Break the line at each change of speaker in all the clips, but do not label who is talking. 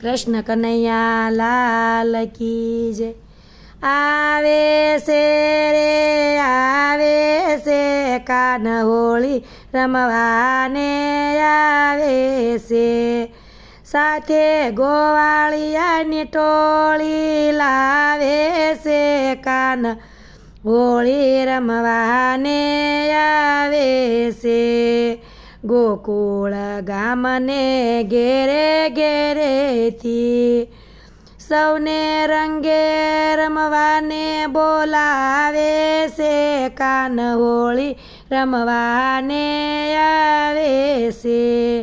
કૃષ્ણ કનૈયા લાલ કી જય. આવે છે રે, આવે છે કાન હોળી રમવાને આવે છે સાથે ગોવાળિયાની ટોળી લાવે છે કાન હોળી રમવાને આવે છે ગોકુળ ગામને ઘેરે ઘેરેથી સૌને રંગે રમવાને બોલાવે છે, કાન હોળી રમવાને આવે છે.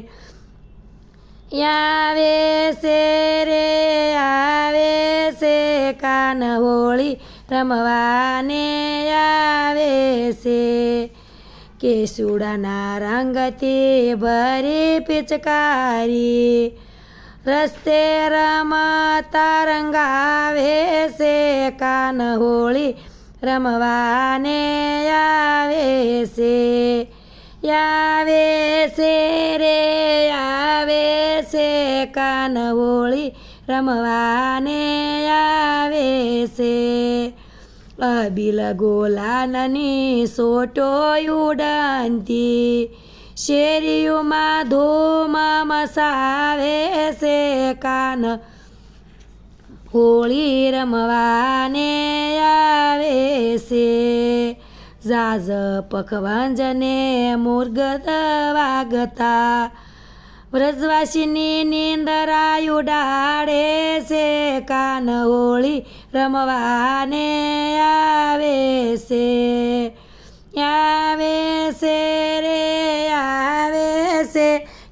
આવે છે રે, આવે છે, કાન હોળી રમવાને આવે છે. કેસુડાના રંગથી ભરી પિચકારી રસ્તે રમતા રંગાવે છે કાન હોળી રમવાને આવે છે આવે છે રે આવે છે કાન હોળી રમવાને આવે છે અબિલ ગોલાનની સોટો ઉડાનતી શેરીઓમાં ધૂમ મસાવે છે કાન. હોળી રમવાને આવે છે. ઝાઝ પખવાંજને મુર્ગત વાગતા. વ્રજવાસીની નિંદરા ડાળે છે કાન. હોળી રમવાને આવે છે.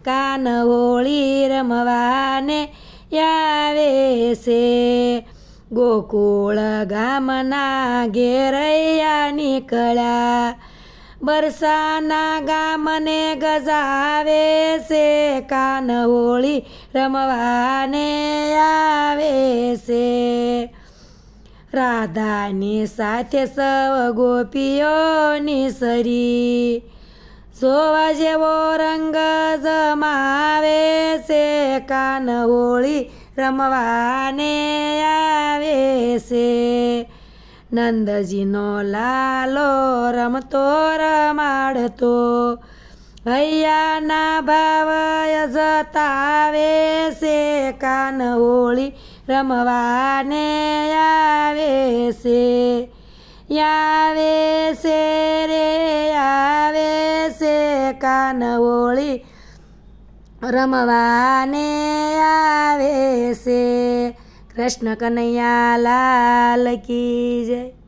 કાન હોળી રમવાને આવે છે ગોકુળ ગામના ઘેરૈયા નીકળ્યા બરસાના ગામને ગજાવે છે કાન હોળી રમવાને આવે છે રાધાની સાથે સૌ ગોપીઓની સરી જોવા જેવો રંગ જમાવે છે, કાન હોળી રમવાને આવે છે. નંદજીનો લાલો રમતો, રમાડતો. હૈયાના ભાવ જતાવે છે, કાન હોળી રમવાને આવે છે. આવે છે રે છે કાન હોળી રમવાને આવે છે. કૃષ્ણ કનૈયા લાલ કી જય.